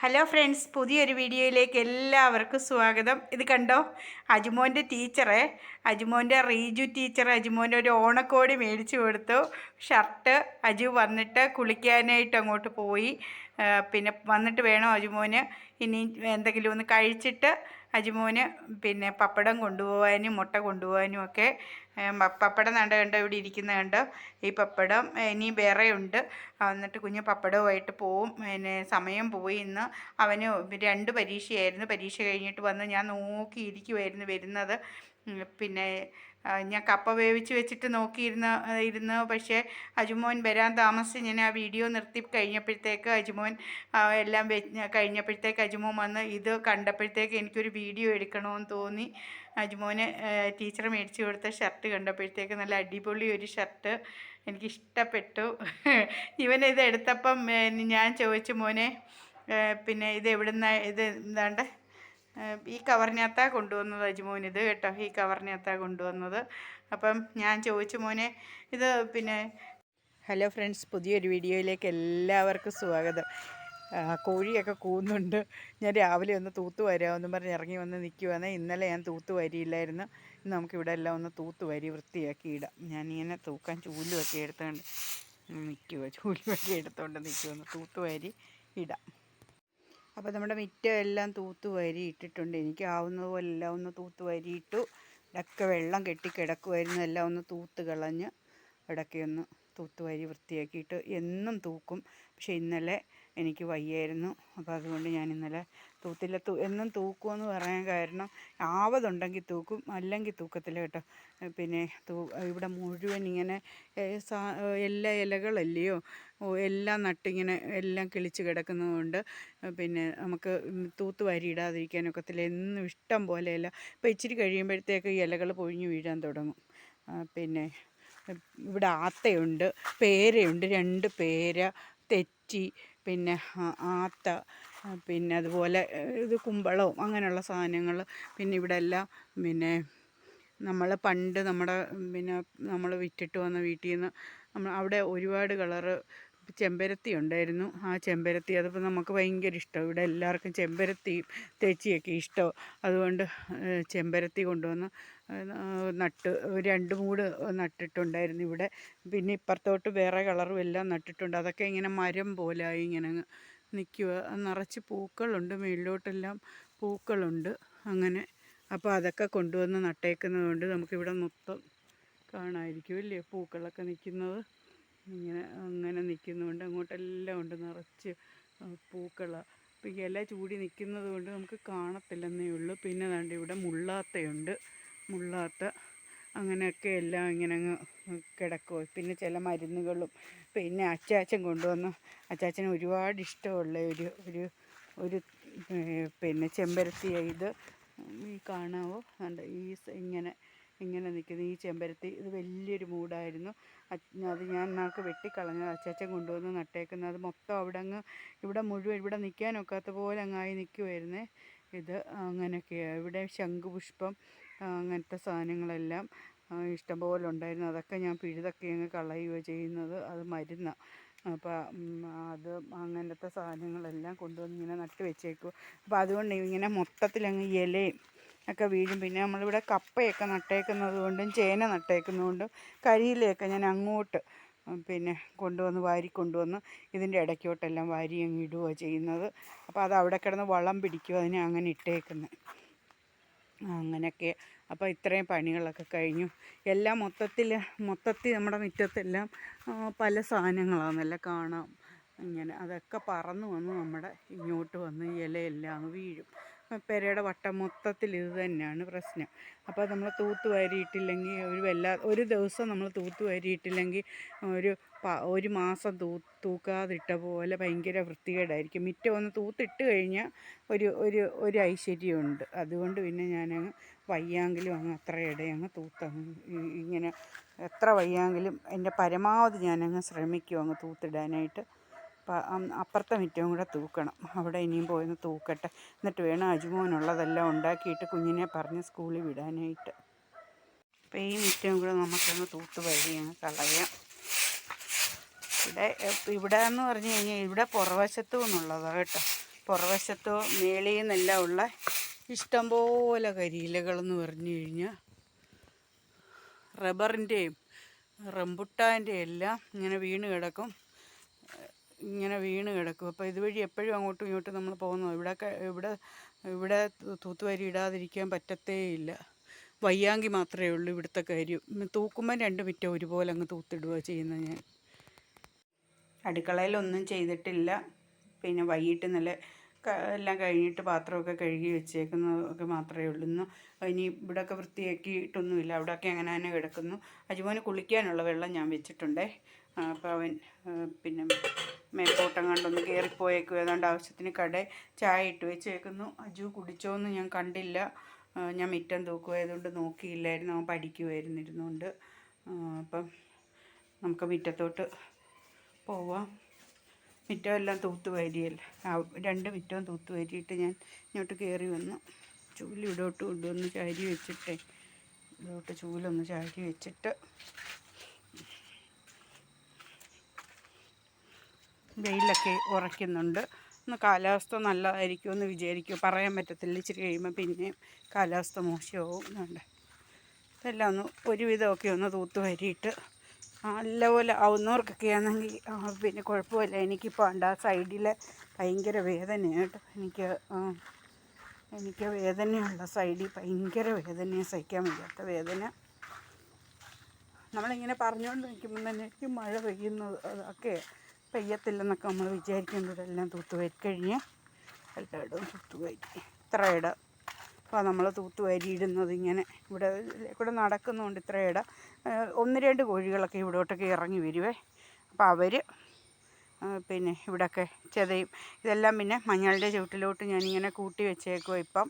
Hello friends പുതിയൊരു വീഡിയോയിലേക്ക് എല്ലാവർക്കും സ്വാഗതം. ഇത് കണ്ടോ? അജുമോന്റെ ടീച്ചറെ. അജുമോന്റെ റീജു ടീച്ചർ അജുമോന്റെ ഒരു ഓണക്കോടി മേടിച്ചു കൊടുത്തു. ഷർട്ട് അജു വന്നിട്ട് കുളിക്കാനായിട്ട് അങ്ങോട്ട് പോയി. പിന്നെ വന്നിട്ട് വേണം അജുമോന്? ഇനി എന്തെങ്കിലും ഒന്ന് കഴിച്ചിട്ട് അജുമോന് പിന്നെ പപ്പടം കൊണ്ടുപോകാനും മുട്ട കൊണ്ടുപോകാനും ഒക്കെ പപ്പടം കണ്ട് കണ്ടോ ഇവിടെ ഇരിക്കുന്ന കണ്ടോ? ഈ പപ്പടം ഇനി വേറെ ഉണ്ട് എന്നിട്ട് കുഞ്ഞ് പപ്പടവുമായിട്ട് പോവും. പിന്നെ സമയം പോയി ഇന്ന് അവന് രണ്ട് പരീക്ഷയായിരുന്നു. പരീക്ഷ കഴിഞ്ഞിട്ട് വന്ന് ഞാൻ നോക്കിയിരിക്കുമായിരുന്നു വരുന്നത്. പിന്നെ ഞാൻ കപ്പ വേവിച്ച് വെച്ചിട്ട് നോക്കിയിരുന്ന ഇരുന്ന്. പക്ഷേ അജുമോൻ വരാൻ താമസിച്ച് ഞാൻ ആ വീഡിയോ നിർത്തി കഴിഞ്ഞപ്പോഴത്തേക്ക് അജുമോൻ എല്ലാം കഴിഞ്ഞപ്പോഴത്തേക്ക് അജുമോൻ വന്ന് ഇത് കണ്ടപ്പോഴത്തേക്ക് എനിക്കൊരു വീഡിയോ എടുക്കണമെന്ന് തോന്നി. അജുമോന് ടീച്ചർ മേടിച്ച് കൊടുത്ത ഷർട്ട് കണ്ടപ്പോഴത്തേക്ക് നല്ല അടിപൊളി ഒരു ഷർട്ട് എനിക്കിഷ്ടപ്പെട്ടു. ഇവൻ ഇത് എടുത്തപ്പം ഞാൻ ചോദിച്ചു മോനെ പിന്നെ ഇത് എവിടുന്ന ഇത് എന്താണ്ട്? ഈ കവറിനകത്താ കൊണ്ടുവന്നത് അജുമോൻ. ഇത് കേട്ടോ ഈ കവറിനകത്താ കൊണ്ടുവന്നത്. അപ്പം ഞാൻ ചോദിച്ചു മോനെ ഇത് പിന്നെ ഹലോ ഫ്രണ്ട്സ് പുതിയൊരു വീഡിയോയിലേക്ക് എല്ലാവർക്കും സ്വാഗതം. കോഴിയൊക്കെ കൂന്നുണ്ട് ഞാൻ രാവിലെ ഒന്ന് തൂത്ത് വരാമെന്ന് പറഞ്ഞ് ഇറങ്ങി വന്ന് നിൽക്കുവാണ് ഇന്നലെ ഞാൻ തൂത്ത് വരിയില്ലായിരുന്നു ഇന്ന് നമുക്കിവിടെ എല്ലാം ഒന്ന് തൂത്ത് വരി വൃത്തിയാക്കി ഇടാം. ഞാനിങ്ങനെ തൂക്കാൻ ചൂലുമൊക്കെ എടുത്തുകൊണ്ട് നിൽക്കുക ചൂലുമൊക്കെ എടുത്തുകൊണ്ട് നിൽക്കുമെന്ന് തൂത്ത് വരി ഇടാം. അപ്പോൾ നമ്മുടെ മുറ്റം എല്ലാം തൂത്ത് വാരി ഇട്ടിട്ടുണ്ട്. എനിക്ക് ആവുന്നതുപോലെ എല്ലാം ഒന്ന് തൂത്ത് വാരി ഇട്ടു ഇടയ്ക്ക് വെള്ളം കെട്ടി കിടക്കുമായിരുന്നു എല്ലാം ഒന്ന് തൂത്ത് കളഞ്ഞ് ഇടയ്ക്ക് ഒന്ന് തൂത്ത് വാരി വൃത്തിയാക്കിയിട്ട് എന്നും തൂക്കും. പക്ഷേ ഇന്നലെ എനിക്ക് വയ്യായിരുന്നു. അപ്പോൾ അതുകൊണ്ട് ഞാൻ ഇന്നലെ തൂത്തില്ല. തൂ എന്നും തൂക്കുമെന്ന് പറയാൻ കാരണം ആവതുണ്ടെങ്കിൽ തൂക്കും അല്ലെങ്കിൽ തൂക്കത്തില്ല കേട്ടോ. പിന്നെ തൂ ഇവിടെ മുഴുവൻ ഇങ്ങനെ എല്ലാ ഇലകളല്ലയോ എല്ലാം നട്ടിങ്ങനെ എല്ലാം കിളിച്ച് കിടക്കുന്നതുകൊണ്ട് പിന്നെ നമുക്ക് തൂത്ത് വാരി ഇടാതിരിക്കാനൊക്കത്തില്ല. എന്നും ഇഷ്ടം പോലെ ഇല. ഇപ്പോൾ ഇച്ചിരി കഴിയുമ്പോഴത്തേക്ക് ഇലകൾ പൊഴിഞ്ഞു വീഴാൻ തുടങ്ങും. പിന്നെ ഇവിടെ ആത്തയുണ്ട് പേരയുണ്ട് രണ്ട് പേര തെച്ചി പിന്നെ ആത്ത പിന്നെ അതുപോലെ ഇത് കുമ്പളവും അങ്ങനെയുള്ള സാധനങ്ങൾ പിന്നെ ഇവിടെ എല്ലാം പിന്നെ നമ്മൾ പണ്ട് നമ്മുടെ പിന്നെ നമ്മൾ വിറ്റിട്ട് വന്ന വീട്ടിൽ നിന്ന് നമ്മൾ അവിടെ ഒരുപാട് കളറ് ചെമ്പരത്തി ഉണ്ടായിരുന്നു. ആ ചെമ്പരത്തി അതിപ്പോൾ നമുക്ക് ഭയങ്കര ഇഷ്ടം. ഇവിടെ എല്ലാവർക്കും ചെമ്പരത്തിയും തെച്ചിയൊക്കെ ഇഷ്ടം. അതുകൊണ്ട് ചെമ്പരത്തി കൊണ്ടുവന്ന് നട്ട് രണ്ട് മൂട് നട്ടിട്ടുണ്ടായിരുന്നു ഇവിടെ. പിന്നെ ഇപ്പുറത്തോട്ട് വേറെ കളറും എല്ലാം നട്ടിട്ടുണ്ട്. അതൊക്കെ ഇങ്ങനെ മരം പോലായി ഇങ്ങനെ നിൽക്കുക നിറച്ച് പൂക്കളുണ്ട്. മേളിലോട്ടെല്ലാം പൂക്കളുണ്ട്. അങ്ങനെ അപ്പോൾ അതൊക്കെ കൊണ്ടുവന്ന് നട്ടേക്കുന്നത് കൊണ്ട് നമുക്കിവിടെ മൊത്തം കാണാമായിരിക്കും അല്ലേ പൂക്കളൊക്കെ നിൽക്കുന്നത്? ഇങ്ങനെ അങ്ങനെ നിൽക്കുന്നതുകൊണ്ട് അങ്ങോട്ടെല്ലാം ഉണ്ട്. നിറച്ച് പൂക്കളാണ് അപ്പോൾ ഇല ചൂടി നിൽക്കുന്നത് കൊണ്ട് നമുക്ക് കാണത്തില്ലെന്നേ ഉള്ളൂ. പിന്നെ ദാണ്ട് ഇവിടെ മുള്ളാത്തയുണ്ട്. മുള്ളാത്ത അങ്ങനെയൊക്കെ എല്ലാം ഇങ്ങനെ അങ്ങ് കിടക്കുമോ പിന്നെ ചില മരുന്നുകളും പിന്നെ അച്ചാച്ചൻ കൊണ്ടുവന്നു. അച്ചാച്ചന് ഒരുപാട് ഇഷ്ടമുള്ള ഒരു ഒരു ഒരു പിന്നെ ചെമ്പരത്തി ഇത്. ഈ കാണാവോ? ഈ ഇങ്ങനെ ഇങ്ങനെ നിൽക്കുന്ന ഈ ചെമ്പരത്തി. ഇത് വലിയൊരു മൂടായിരുന്നു. അത് ഞാൻ നാൾക്ക് വെട്ടിക്കളഞ്ഞത്. അച്ചാച്ചൻ കൊണ്ടുവന്ന് നട്ടേക്കുന്നത് അത് മൊത്തം അവിടെ അങ്ങ് ഇവിടെ മുഴുവൻ ഇവിടെ നിൽക്കാനൊക്കാത്ത പോലെ അങ്ങായി നിൽക്കുമായിരുന്നേ ഇത് അങ്ങനെയൊക്കെയാണ് ഇവിടെ ശംഖുപുഷ്പം അങ്ങനത്തെ സാധനങ്ങളെല്ലാം ഇഷ്ടം പോലെ ഉണ്ടായിരുന്നു. അതൊക്കെ ഞാൻ പിഴുതൊക്കെ അങ്ങ് കളയുകയോ ചെയ്യുന്നത്. അത് മരുന്നാണ് അപ്പോൾ അത് അങ്ങനത്തെ സാധനങ്ങളെല്ലാം കൊണ്ടുവന്ന് ഇങ്ങനെ നട്ട് വെച്ചേക്കും അപ്പോൾ അതുകൊണ്ട് ഇങ്ങനെ മൊത്തത്തിലങ്ങ് ഇലയും ഒക്കെ വീഴും. പിന്നെ നമ്മളിവിടെ കപ്പയൊക്കെ നട്ടേക്കുന്നത് കൊണ്ടും ചേന നട്ടേക്കുന്നത് കൊണ്ടും കരിയിലയൊക്കെ ഞാൻ അങ്ങോട്ട് പിന്നെ കൊണ്ടുവന്ന് വാരി കൊണ്ടുവന്ന് ഇതിന്റെ ഇടയ്ക്കോട്ടെല്ലാം വാരി അങ്ങ് ഇടുകയോ ചെയ്യുന്നത്. അപ്പോൾ അത് അവിടെ കിടന്ന് വളം പിടിക്കുക അതിനെ അങ്ങനെ ഇട്ടേക്കുന്നത് അങ്ങനെയൊക്കെ. അപ്പോൾ ഇത്രയും പണികളൊക്കെ കഴിഞ്ഞു. എല്ലാം മൊത്തത്തിൽ മൊത്തത്തിൽ നമ്മുടെ മുറ്റത്തെല്ലാം പല സാധനങ്ങളാണെന്നെല്ലാം കാണാം. ഇങ്ങനെ അതൊക്കെ പറന്ന് വന്ന് നമ്മുടെ ഇങ്ങോട്ട് വന്ന് ഇലയെല്ലാം അങ്ങ് വീഴും. പെരയുടെ വട്ടം മൊത്തത്തിൽ ഇത് തന്നെയാണ് പ്രശ്നം. അപ്പോൾ നമ്മൾ തൂത്ത് വാരിയിട്ടില്ലെങ്കിൽ ഒരു വല്ലാ ഒരു ദിവസം നമ്മൾ തൂത്ത് വാരിയിട്ടില്ലെങ്കിൽ ഒരു ഒരു മാസം തൂ തൂക്കാതിട്ട പോലെ ഭയങ്കര വൃത്തികേടായിരിക്കും. മിറ്റം ഒന്ന് തൂത്തിട്ട് കഴിഞ്ഞാൽ ഒരു ഒരു ഒരു ഐശ്വര്യമുണ്ട്. അതുകൊണ്ട് പിന്നെ ഞാനങ്ങ് വയ്യാങ്കിലും അങ്ങ് അത്ര ഇടയങ്ങ് തൂത്തങ്ങ് ഇങ്ങനെ എത്ര വയ്യാങ്കിലും എന്റെ പരമാവധി ഞാനങ്ങ് ശ്രമിക്കും അങ്ങ് തൂത്തിടാനായിട്ട്. അപ്പുറത്തെ മിറ്റവും കൂടെ തൂക്കണം. അവിടെ ഇനിയും പോയെന്ന് തൂക്കട്ടെ. എന്നിട്ട് വേണം അജുമോനുള്ളതെല്ലാം ഉണ്ടാക്കിയിട്ട് കുഞ്ഞിനെ പറഞ്ഞ് സ്കൂളിൽ വിടാനായിട്ട്. അപ്പം ഈ മിറ്റവും കൂടെ നമുക്കൊന്ന് തൂത്ത് വഴി അങ്ങ് കളയാം. ഇവിടെ ഇവിടെ എന്ന് പറഞ്ഞു കഴിഞ്ഞാൽ ഇവിടെ പുറവശത്തു നിന്നുള്ളതാണ് കേട്ടോ. പുറവശത്തോ മേളിൽ നിന്നെല്ലാം ഉള്ള ഇഷ്ടംപോലെ കരിയിലകളെന്ന് പറഞ്ഞു കഴിഞ്ഞാൽ റബ്ബറിന്റെയും റംബുട്ടാന്റെ എല്ലാം ഇങ്ങനെ വീണ് കിടക്കും. ഇങ്ങനെ വീണ് കിടക്കും. അപ്പോൾ ഇതുവഴി എപ്പോഴും അങ്ങോട്ടും ഇങ്ങോട്ടും നമ്മൾ പോകുന്നത്. ഇവിടെ ഇവിടെ ഇവിടെ തൂത്തുവാരി ഇടാതിരിക്കാൻ പറ്റത്തേ ഇല്ല വയ്യാങ്കി മാത്രമേ ഉള്ളൂ ഇവിടുത്തെ കാര്യം. തൂക്കുമ്പോൾ രണ്ട് മിറ്റം ഒരുപോലെ അങ്ങ് തൂത്തിടുക ചെയ്യുന്നത് ഞാൻ. അടുക്കളയിലൊന്നും ചെയ്തിട്ടില്ല. പിന്നെ വൈകിട്ട് നല്ല എല്ലാം കഴിഞ്ഞിട്ട് പാത്രമൊക്കെ കഴുകി വെച്ചേക്കുന്നതൊക്കെ മാത്രമേ ഉള്ളൂ. ഇന്ന് ഇനി ഇവിടെയൊക്കെ വൃത്തിയാക്കിയിട്ടൊന്നുമില്ല. അവിടെയൊക്കെ അങ്ങനെ തന്നെ കിടക്കുന്നു. അജുമോന് കുളിക്കാനുള്ള വെള്ളം ഞാൻ വെച്ചിട്ടുണ്ടേ. അപ്പോൾ അവൻ പിന്നെ മേപ്പോട്ടം കണ്ടൊന്ന് കയറിപ്പോയേക്കും ഏതാണ്ട് ആവശ്യത്തിന് കട ചായ ഇട്ട് വെച്ചേക്കുന്നു. അജു കുടിച്ചോന്ന് ഞാൻ കണ്ടില്ല. ഞാൻ മിറ്റം തൂക്കുമായതുകൊണ്ട് നോക്കിയില്ലായിരുന്നു. അവൻ പഠിക്കുമായിരുന്നു ഇരുന്നുകൊണ്ട് അപ്പം നമുക്ക് മിറ്റത്തോട്ട് പോവാം. മിറ്റമെല്ലാം തൂത്ത് വാരിയല്ല രണ്ട് മിറ്റവും തൂത്ത് വാരിയിട്ട് ഞാൻ ഇങ്ങോട്ട് കയറി വന്നു. ചൂൽ ഇവിടോട്ട് കൊണ്ടുവന്ന് ചാരി വെച്ചിട്ടേ. ഇവിടോട്ട് ചൂലൊന്ന് ചാരി വെച്ചിട്ട് വെയിലൊക്കെ ഉറയ്ക്കുന്നുണ്ട്. ഒന്ന് കാലാവസ്ഥ നല്ലതായിരിക്കും എന്ന് വിചാരിക്കും. പറയാൻ പറ്റത്തില്ല. ഇച്ചിരി കഴിയുമ്പോൾ പിന്നെയും കാലാവസ്ഥ മോശമാവും. എന്നുണ്ട് ഇതെല്ലാം ഒന്ന് ഒരുവിധമൊക്കെ ഒന്ന് തൂത്ത് വരിയിട്ട് നല്ലപോലെ ആവുന്നവർക്കൊക്കെ ആണെങ്കിൽ പിന്നെ കുഴപ്പമില്ല. എനിക്കിപ്പോൾ ഉണ്ട് ആ സൈഡിലെ ഭയങ്കര വേദനയാണ് കേട്ടോ. എനിക്ക് എനിക്ക് വേദനയുള്ള സൈഡിൽ ഭയങ്കര വേദനയാണ്. സഹിക്കാൻ വയ്യാത്ത വേദന. നമ്മളിങ്ങനെ പറഞ്ഞുകൊണ്ട് നിൽക്കുമ്പോൾ തന്നെ എനിക്ക് മഴ പെയ്യുന്നത് ഒക്കെ പെയ്യത്തില്ലെന്നൊക്കെ നമ്മൾ വിചാരിക്കുന്നത് എല്ലാം തൂത്തുവാരി കഴിഞ്ഞ് എല്ലായിടവും തൂത്തുവാരി. ഇത്ര ഇടം. അപ്പോൾ നമ്മൾ തൂത്തുവാരി ഇടുന്നത് ഇങ്ങനെ ഇവിടെ കൂടെ നടക്കുന്നുണ്ട് ഇത്ര ഇട. ഒന്ന് രണ്ട് കോഴികളൊക്കെ ഇവിടോട്ടൊക്കെ ഇറങ്ങി വരുവേ. അപ്പോൾ അവർ പിന്നെ ഇവിടെയൊക്കെ ചെതയും. ഇതെല്ലാം പിന്നെ മഞ്ഞളുടെ ചുവട്ടിലോട്ട് ഞാനിങ്ങനെ കൂട്ടി വെച്ചേക്കുമോ ഇപ്പം.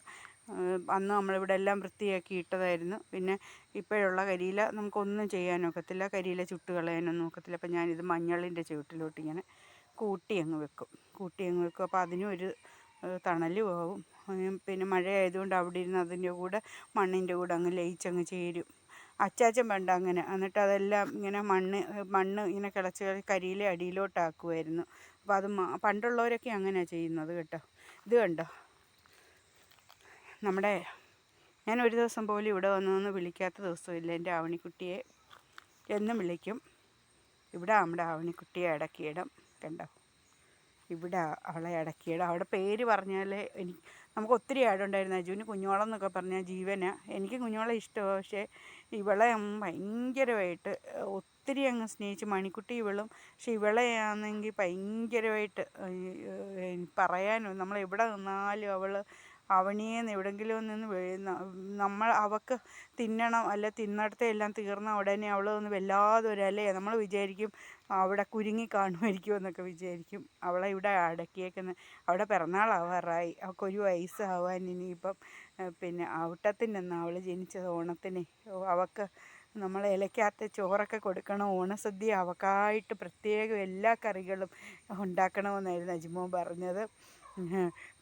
അന്ന് നമ്മളിവിടെ എല്ലാം വൃത്തിയാക്കി ഇട്ടതായിരുന്നു. പിന്നെ ഇപ്പോഴുള്ള കരിയില നമുക്കൊന്നും ചെയ്യാനൊക്കത്തില്ല കരിയില ചുട്ട് കളയാനൊന്നും ഒക്കത്തില്ല. അപ്പം ഞാനിത് മഞ്ഞളിന്റെ ചുവട്ടിലോട്ട് ഇങ്ങനെ കൂട്ടി അങ്ങ് വെക്കും. കൂട്ടി അങ്ങ് വെക്കും. അപ്പോൾ അതിനും ഒരു തണലും ആവും പിന്നെ മഴ ആയതുകൊണ്ട് അവിടെ ഇരുന്ന് അതിന്റെ കൂടെ മണ്ണിന്റെ കൂടെ അങ്ങ് ലയിച്ചങ്ങ് ചേരും. അച്ചാച്ചൻ പണ്ട് അങ്ങനെ. എന്നിട്ട് അതെല്ലാം ഇങ്ങനെ മണ്ണ് മണ്ണ് ഇങ്ങനെ കിളച്ച് കരിയിലെ അടിയിലോട്ടാക്കുമായിരുന്നു അപ്പോൾ അത് പണ്ടുള്ളവരൊക്കെ അങ്ങനെയാണ് ചെയ്യുന്നത് കേട്ടോ. ഇത് കണ്ടോ? നമ്മുടെ ഞാൻ ഒരു ദിവസം പോലും ഇവിടെ വന്നൊന്ന് വിളിക്കാത്ത ദിവസമില്ല. എന്റെ ആവണിക്കുട്ടിയെ എന്നും വിളിക്കും. ഇവിടെ നമ്മുടെ ആവണിക്കുട്ടിയെ അടക്കിയിടം. കണ്ടോ? ഇവിടെ അവളെ അടക്കിയിടം. അവിടെ പേര് പറഞ്ഞാൽ എനിക്ക് നമുക്ക് ഒത്തിരി ആടുണ്ടായിരുന്നു അജുവിന്. കുഞ്ഞോളം എന്നൊക്കെ പറഞ്ഞാൽ ജീവന. എനിക്ക് കുഞ്ഞോളെ ഇഷ്ടമാണ്. പക്ഷേ ഇവളെ ഭയങ്കരമായിട്ട് ഒത്തിരി അങ്ങ് സ്നേഹിച്ച് മണിക്കുട്ടി ഇവളും. പക്ഷെ ഇവളെ ആണെങ്കിൽ ഭയങ്കരമായിട്ട് പറയാനും? നമ്മൾ എവിടെ നിന്നാലും അവൾ അവണിയെന്ന് എവിടെങ്കിലും നിന്ന് വീഴുന്ന നമ്മൾ അവൾക്ക് തിന്നണം അല്ല തിന്നിടത്തെ എല്ലാം തീർന്ന ഉടനെ അവൾ ഒന്ന് വല്ലാതെ ഒരു നമ്മൾ വിചാരിക്കും അവിടെ കുരുങ്ങി കാണുമായിരിക്കും എന്നൊക്കെ വിചാരിക്കും. അവളെ ഇവിടെ അടക്കിയേക്കുന്നത് അവിടെ പിറന്നാളാവാറായി അവൾക്കൊരു വയസ്സാവാൻ ഇനിയിപ്പം പിന്നെ ഔട്ടത്തിനെന്ന് അവൾ ജനിച്ചത് ഓണത്തിന്. അവൾക്ക് നമ്മൾ ഇലയ്ക്കകത്ത് ചോറൊക്കെ കൊടുക്കണം ഓണസദ്യ അവൾക്കായിട്ട് പ്രത്യേകം എല്ലാ കറികളും ഉണ്ടാക്കണമെന്നായിരുന്നു അജിമോൻ പറഞ്ഞത്.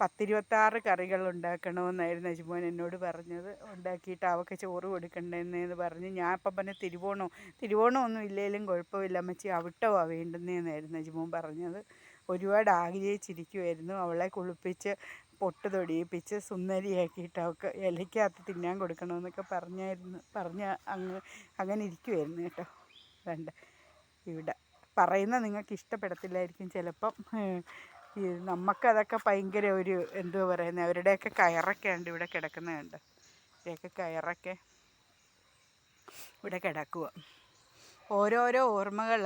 പത്തിരുപത്താറ് കറികൾ ഉണ്ടാക്കണമെന്നായിരുന്നു അജിമോൻ എന്നോട് പറഞ്ഞത്. ഉണ്ടാക്കിയിട്ട് അവൾക്ക് ചോറ് കൊടുക്കണ്ടെന്ന് പറഞ്ഞ് ഞാൻ അപ്പം പറഞ്ഞ തിരുവോണം? തിരുവോണം ഒന്നും ഇല്ലെങ്കിലും കുഴപ്പമില്ല അമ്മച്ചി അവിട്ടമാണ് വേണ്ടുന്നതെന്നായിരുന്നു അജിമോൻ പറഞ്ഞത്. ഒരുപാട് ആഗ്രഹിച്ചിരിക്കുമായിരുന്നു അവളെ കുളിപ്പിച്ച് പൊട്ട് തൊടിയിപ്പിച്ച് സുന്ദരിയാക്കിയിട്ട് അവൾക്ക് ഇലയ്ക്കകത്ത് തിന്നാൻ കൊടുക്കണമെന്നൊക്കെ പറഞ്ഞായിരുന്നു. പറഞ്ഞ അങ്ങ് അങ്ങനെ ഇരിക്കുമായിരുന്നു കേട്ടോ. വേണ്ട. ഇവിടെ പറയുന്ന നിങ്ങൾക്ക് ഇഷ്ടപ്പെടത്തില്ലായിരിക്കും ചിലപ്പം. ഈ നമുക്കതൊക്കെ ഭയങ്കര ഒരു എന്തുവാ പറയുന്നത് അവരുടെയൊക്കെ കയറൊക്കെ ഉണ്ട് ഇവിടെ കിടക്കുന്നുണ്ട് ഇവരെയൊക്കെ കയറൊക്കെ ഇവിടെ കിടക്കുക ഓരോരോ ഓർമ്മകൾ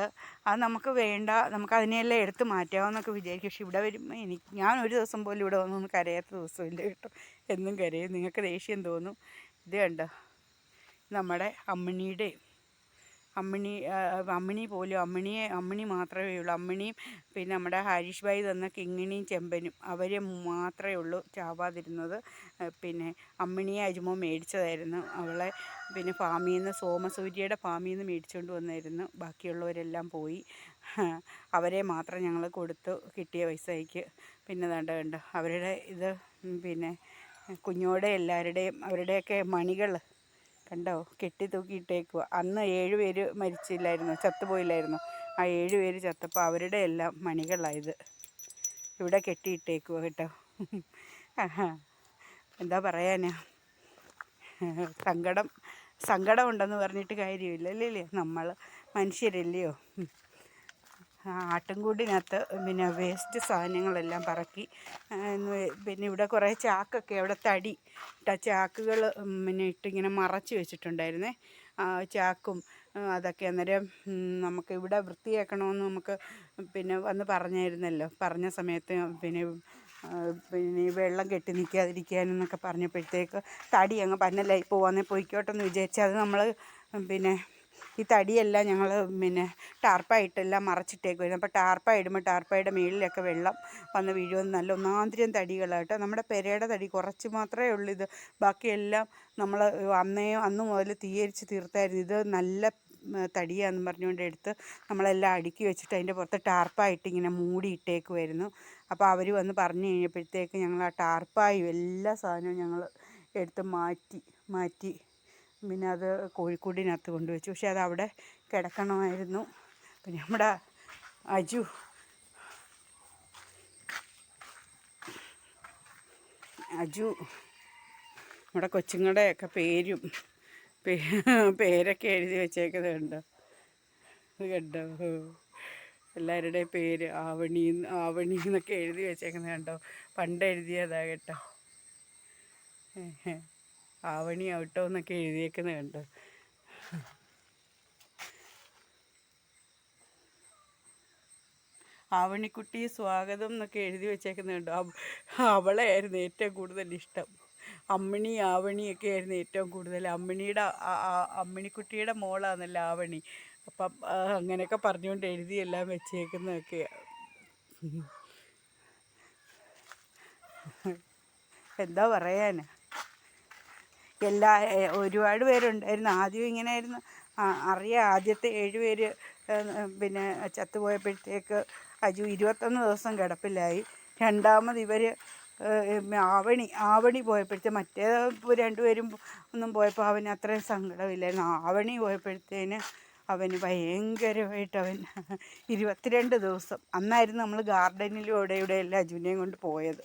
അത് നമുക്ക് വേണ്ട നമുക്ക് അതിനെല്ലാം എടുത്ത് മാറ്റാമെന്നൊക്കെ വിചാരിക്കും. പക്ഷെ ഇവിടെ വരുമ്പോൾ എനിക്ക് ഞാൻ ഒരു ദിവസം പോലും ഇവിടെ വന്നൊന്നും കരയാത്ത ദിവസമില്ല കേട്ടോ. എന്നും കരയും. നിങ്ങൾക്ക് ദേഷ്യം തോന്നും. ഇത് കണ്ടോ? നമ്മുടെ അമ്മിണിയുടെയും അമ്മിണി അമ്മിണി പോലും അമ്മിണിയെ അമ്മിണി മാത്രമേ ഉള്ളൂ. അമ്മിണിയും പിന്നെ നമ്മുടെ ഹരീഷ് ഭായി തന്ന കിങ്ങിണിയും ചെമ്പനും അവർ മാത്രമേ ഉള്ളൂ ചാവാതിരുന്നത്. പിന്നെ അമ്മിണിയെ അജുമോ മേടിച്ചതായിരുന്നു. അവളെ പിന്നെ ഫാമിൽ നിന്ന് സോമസൂര്യയുടെ ഫാമിൽ നിന്ന് മേടിച്ചുകൊണ്ട് വന്നായിരുന്നു. ബാക്കിയുള്ളവരെല്ലാം പോയി. അവരെ മാത്രം ഞങ്ങൾ കൊടുത്തു. കിട്ടിയ പൈസയ്ക്ക്. പിന്നെ വേണ്ട വേണ്ട അവരുടെ ഇത് പിന്നെ കുഞ്ഞോടെ എല്ലാവരുടെയും അവരുടെയൊക്കെ മണികൾ കണ്ടോ? കെട്ടി തൂക്കിയിട്ടേക്കുക അന്ന് ഏഴുപേര് മരിച്ചില്ലായിരുന്നു ചത്തുപോയില്ലായിരുന്നു. ആ ഏഴുപേര് ചത്തപ്പോൾ അവരുടെ എല്ലാം മണികളായത് ഇവിടെ കെട്ടിയിട്ടേക്കുക കേട്ടോ. എന്താ പറയാനാ? സങ്കടം സങ്കടമുണ്ടെന്ന് പറഞ്ഞിട്ട് കാര്യമില്ല അല്ലേ നമ്മൾ മനുഷ്യരല്ലയോ? ആട്ടിൻകൂടിനകത്ത് പിന്നെ വേസ്റ്റ് സാധനങ്ങളെല്ലാം പറക്കി. പിന്നെ ഇവിടെ കുറേ ചാക്കൊക്കെ അവിടെ തടി ചാക്കുകൾ പിന്നെ ഇട്ടിങ്ങനെ മറച്ച് വെച്ചിട്ടുണ്ടായിരുന്നേ. ചാക്കും അതൊക്കെ അന്നേരം നമുക്ക് ഇവിടെ വൃത്തിയാക്കണമെന്ന് നമുക്ക് പിന്നെ വന്ന് പറഞ്ഞായിരുന്നല്ലോ. പറഞ്ഞ സമയത്ത് പിന്നെ പിന്നെ ഈ വെള്ളം കെട്ടി നിൽക്കാതിരിക്കാനെന്നൊക്കെ പറഞ്ഞപ്പോഴത്തേക്ക് തടി അങ്ങ് പന്നലായി പോവാന്നേ പോയിക്കോട്ടെ എന്ന് വിചാരിച്ച് അത് നമ്മൾ പിന്നെ ഈ തടിയെല്ലാം ഞങ്ങൾ പിന്നെ ടാർപ്പായിട്ടെല്ലാം മറച്ചിട്ടേക്കുമായിരുന്നു അപ്പോൾ ടാർപ്പായിടുമ്പോൾ ഇടുമ്പോൾ മേളിലൊക്കെ വെള്ളം വന്ന് വീഴുമെന്ന് നല്ല ഒന്നാന്തരം തടികളായിട്ട് നമ്മുടെ പെരയുടെ തടി കുറച്ച് മാത്രമേ ഉള്ളൂ ഇത് ബാക്കിയെല്ലാം നമ്മൾ അന്നേ അന്ന് മുതൽ തീയരിച്ച് തീർത്തായിരുന്നു. ഇത് നല്ല തടിയാണെന്ന് പറഞ്ഞുകൊണ്ട് എടുത്ത് നമ്മളെല്ലാം അടുക്കി വെച്ചിട്ട് അതിന്റെ പുറത്ത് ടാർപ്പായിട്ട് ഇങ്ങനെ മൂടി വരുന്നു അപ്പോൾ അവർ വന്ന് പറഞ്ഞു കഴിഞ്ഞപ്പോഴത്തേക്ക് ഞങ്ങൾ ആ ടാർപ്പായും എല്ലാ സാധനവും ഞങ്ങൾ എടുത്ത് മാറ്റി മാറ്റി പിന്നെ അത് കോഴിക്കൂടിനകത്ത് കൊണ്ടുവച്ചു. പക്ഷെ അത് അവിടെ കിടക്കണമായിരുന്നു. പിന്നെ നമ്മുടെ അജു അജു നമ്മുടെ കൊച്ചുങ്ങളുടെയൊക്കെ പേരും പേരൊക്കെ എഴുതി വെച്ചേക്കുന്നുണ്ട് കണ്ടോ ഇത് കണ്ടോ? എല്ലാവരുടെയും പേര് ആവണി ആവണി എന്നൊക്കെ എഴുതി വെച്ചേക്കുന്നത് കണ്ടോ പണ്ട് എഴുതിയതാ കേട്ടോ ആവണി ഔട്ടോ എന്നൊക്കെ എഴുതിയേക്കുന്നത് കണ്ടോ? ആവണിക്കുട്ടി സ്വാഗതം എന്നൊക്കെ എഴുതി അവ- അവളെയായിരുന്നു ഏറ്റവും കൂടുതൽ ഇഷ്ടം. അമ്മിണി ആവണിയൊക്കെ ആയിരുന്നു ഏറ്റവും കൂടുതൽ. അമ്മിണിയുടെ അമ്മിണിക്കുട്ടിയുടെ മോളാണല്ലോ ആവണി. അപ്പം അങ്ങനെയൊക്കെ പറഞ്ഞുകൊണ്ട് എഴുതിയെല്ലാം വെച്ചേക്കുന്നതൊക്കെ എന്താ പറയാനാ? എല്ലാ ഒരുപാട് പേരുണ്ടായിരുന്നു. ആദ്യം ഇങ്ങനെ ആയിരുന്നു ആ, അറിയാം. ആദ്യത്തെ ഏഴ് പേര് പിന്നെ ചത്തുപോയപ്പോഴത്തേക്ക് അജു ഇരുപത്തൊന്ന് ദിവസം കിടപ്പിലായി. രണ്ടാമത് ഇവർ ആവണി ആവണി പോയപ്പോഴത്തെ മറ്റേ രണ്ടുപേരും ഒന്നും പോയപ്പോൾ അവന് അത്രയും സങ്കടമില്ലായിരുന്നു. ആവണി പോയപ്പോഴത്തേന് അവന് ഭയങ്കരമായിട്ട് അവൻ ഇരുപത്തിരണ്ട് ദിവസം അന്നായിരുന്നു നമ്മൾ ഗാർഡനിലും അവിടെ ഇവിടെ എല്ലാം അജുവിനെയും കൊണ്ട് പോയത്.